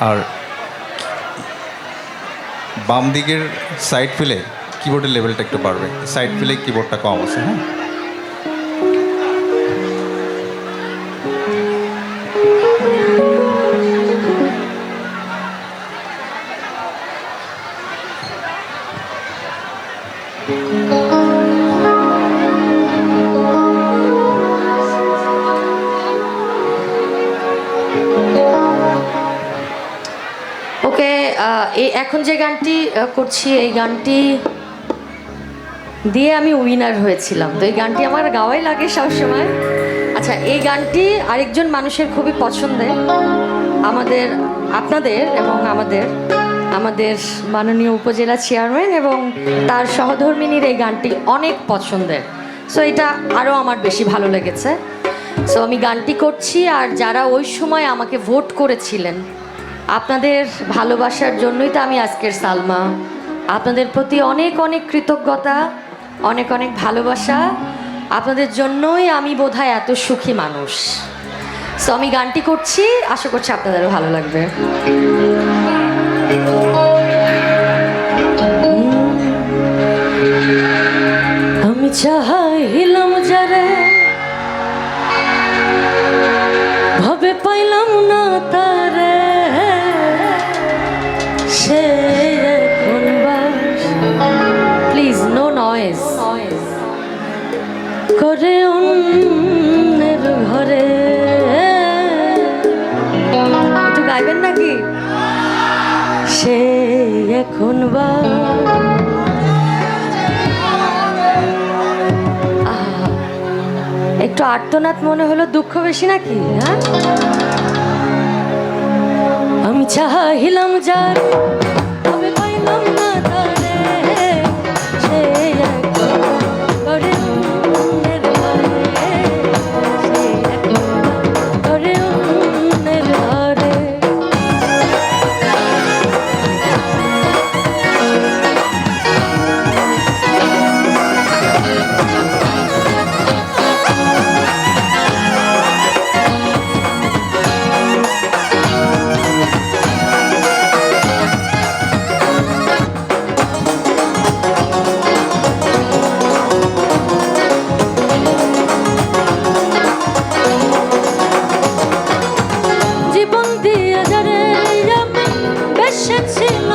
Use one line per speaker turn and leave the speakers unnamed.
আর বাম দিকের সাইড ফেলে কিবোর্ডের লেভেলটা একটু বাড়বে। সাইড ফেলে কিবোর্ডটা কম আছে হ্যাঁ?
এই এখন যে গানটি করছি, এই গানটি দিয়ে আমি উইনার হয়েছিলাম। তো এই গানটি আমার গাওয়াই লাগে সবসময়। আচ্ছা এই গানটি আরেকজন মানুষের খুবই পছন্দের আমাদের, আপনাদের এবং আমাদের আমাদের মাননীয় উপজেলা চেয়ারম্যান এবং তার সহধর্মিনীর এই গানটি অনেক পছন্দের। সো এটা আরও আমার বেশি ভালো লেগেছে। সো আমি গানটি করছি আর যারা ওই সময় আমাকে ভোট করেছিলেন আপনাদের ভালোবাসার জন্যই তো আমি আজকের সালমা। আপনাদের প্রতি অনেক অনেক কৃতজ্ঞতা, অনেক অনেক ভালোবাসা। আপনাদের জন্যই আমি বোধহয় এত সুখী মানুষ। সো আমি গানটি করছি, আশা করছি আপনাদেরও ভালো লাগবে। আমি চাহাইলাম একটু আর্তনাদ মনে হলো দুঃখ বেশি নাকি হ্যাঁ? আমি চাহিলাম যার Shut see